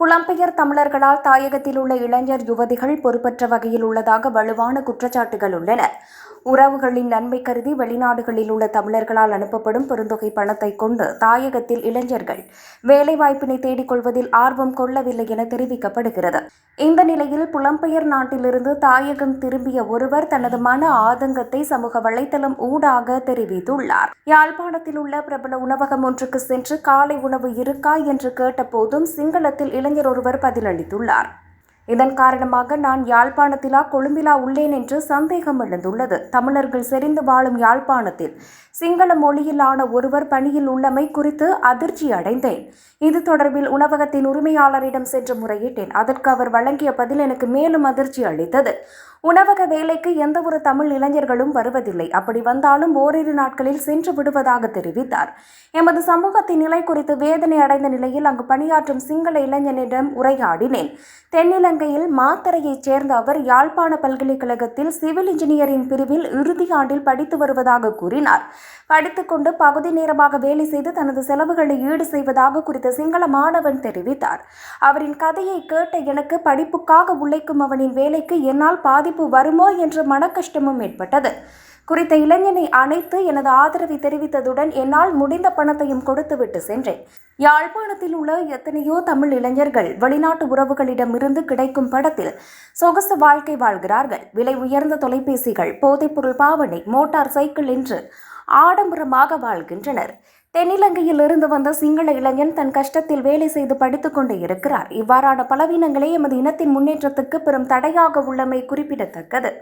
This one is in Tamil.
புலம்பெயர் தமிழர்களால் தாயகத்தில் உள்ள இளைஞர் யுவதிகள் பொறுப்பற்ற வகையில் உள்ளதாக வலுவான குற்றச்சாட்டுகள் உள்ளன. உறவுகளின் நன்மை கருதி வெளிநாடுகளில் உள்ள தமிழர்களால் அனுப்பப்படும் பெருந்தொகை பணத்தை கொண்டு தாயகத்தில் இளைஞர்கள் வேலைவாய்ப்பினை தேடிக் கொள்வதில் ஆர்வம் கொள்ளவில்லை என தெரிவிக்கப்படுகிறது. இந்த நிலையில் புலம்பெயர் நாட்டிலிருந்து தாயகம் திரும்பிய ஒருவர் தனது மன ஆதங்கத்தை சமூக வலைதளம் ஊடாக தெரிவித்துள்ளார். யாழ்ப்பாணத்தில் உள்ள பிரபல உணவகம் ஒன்றுக்கு சென்று காலை உணவு இருக்கா என்று கேட்டபோதும் சிங்களத்தில் இளைஞர் ஒருவர் பதிலளித்துள்ளார். இதன் காரணமாக நான் யாழ்ப்பாணத்திலா கொழும்பிலா உள்ளேன் என்று சந்தேகம் எழுந்துள்ளது. தமிழர்கள் செறிந்து வாழும் யாழ்ப்பாணத்தில் சிங்கள மொழியிலான ஒருவர் பணியில் உள்ளமை குறித்து அதிர்ச்சி அடைந்தேன். இது தொடர்பில் உணவகத்தின் உரிமையாளரிடம் சென்று முறையிட்டேன். அதற்கு அவர் வழங்கிய பதில் எனக்கு மேலும் அதிர்ச்சி அளித்தது. உணவக வேலைக்கு எந்த ஒரு தமிழ் இளைஞர்களும் வருவதில்லை. அப்படி வந்தாலும் ஓரிரு நாட்களில் சென்று விடுவதாக தெரிவித்தார். எமது சமூகத்தின் நிலை குறித்து வேதனை அடைந்த நிலையில் அங்கு பணியாற்றும் சிங்கள இளைஞனிடம் உரையாடினேன். தென்னிலங்கையில் மாத்தறையைச் சேர்ந்த அவர் யாழ்ப்பாண பல்கலைக்கழகத்தில் சிவில் இன்ஜினியரிங் பிரிவில் இறுதி ஆண்டில் படித்து வருவதாக கூறினார். படித்துக்கொண்டு பகுதி நேரமாக வேலை செய்து தனது செலவுகளை ஈடு செய்வதாக குறித்த சிங்கள மாணவன் தெரிவித்தார். அவரின் கதையை கேட்ட எனக்கு படிப்புக்காக உழைக்கும் அவனின் வேலைக்கு என்னால் பாதிப்பு வருமோ என்ற மனக்கஷ்டமும் ஏற்பட்டது. குறித்த இளைஞனை அணைத்து எனது ஆதரவை தெரிவித்ததுடன் என்னால் முடிந்த பணத்தையும் கொடுத்துவிட்டு சென்றேன். யாழ்ப்பாணத்தில் உள்ள எத்தனையோ தமிழ் இளைஞர்கள் வெளிநாட்டு உறவுகளிடமிருந்து கிடைக்கும் படத்தில் சொகுசு வாழ்க்கை வாழ்கிறார்கள். விலை உயர்ந்த தொலைபேசிகள் போதைப்பொருள் பாவனை மோட்டார் சைக்கிள் என்று ஆடம்பரமாக வாழ்கின்றனர். தென்னிலங்கையில் இருந்து வந்த சிங்கள இளைஞன் தன் கஷ்டத்தில் வேலை செய்து படித்துக் கொண்டு இருக்கிறார். இவ்வாறான பலவீனங்களே எமது இனத்தின் முன்னேற்றத்துக்கு பெரும் தடையாக உள்ளமை குறிப்பிடத்தக்கது.